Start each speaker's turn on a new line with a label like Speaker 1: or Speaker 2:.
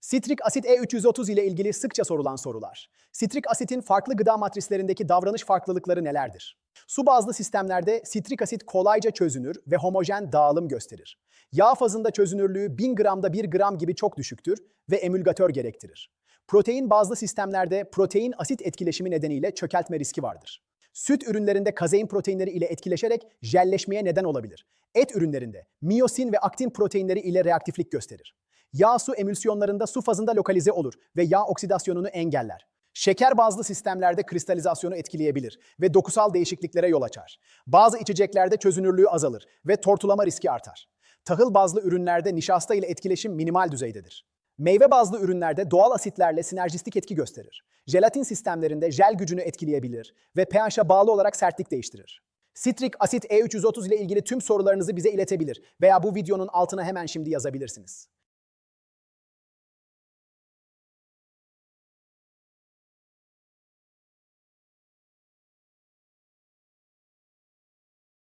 Speaker 1: Sitrik asit E330 ile ilgili sıkça sorulan sorular. Sitrik asitin farklı gıda matrislerindeki davranış farklılıkları nelerdir? Su bazlı sistemlerde sitrik asit kolayca çözünür ve homojen dağılım gösterir. Yağ fazında çözünürlüğü 1000 gramda 1 gram gibi çok düşüktür ve emülgatör gerektirir. Protein bazlı sistemlerde protein asit etkileşimi nedeniyle çökeltme riski vardır. Süt ürünlerinde kazein proteinleri ile etkileşerek jelleşmeye neden olabilir. Et ürünlerinde miyosin ve aktin proteinleri ile reaktiflik gösterir. Yağ su emülsiyonlarında su fazında lokalize olur ve yağ oksidasyonunu engeller. Şeker bazlı sistemlerde kristalizasyonu etkileyebilir ve dokusal değişikliklere yol açar. Bazı içeceklerde çözünürlüğü azalır ve tortulama riski artar. Tahıl bazlı ürünlerde nişasta ile etkileşim minimal düzeydedir. Meyve bazlı ürünlerde doğal asitlerle sinerjistik etki gösterir. Jelatin sistemlerinde jel gücünü etkileyebilir ve pH'a bağlı olarak sertlik değiştirir. Sitrik asit E330 ile ilgili tüm sorularınızı bize iletebilir veya bu videonun altına hemen şimdi yazabilirsiniz.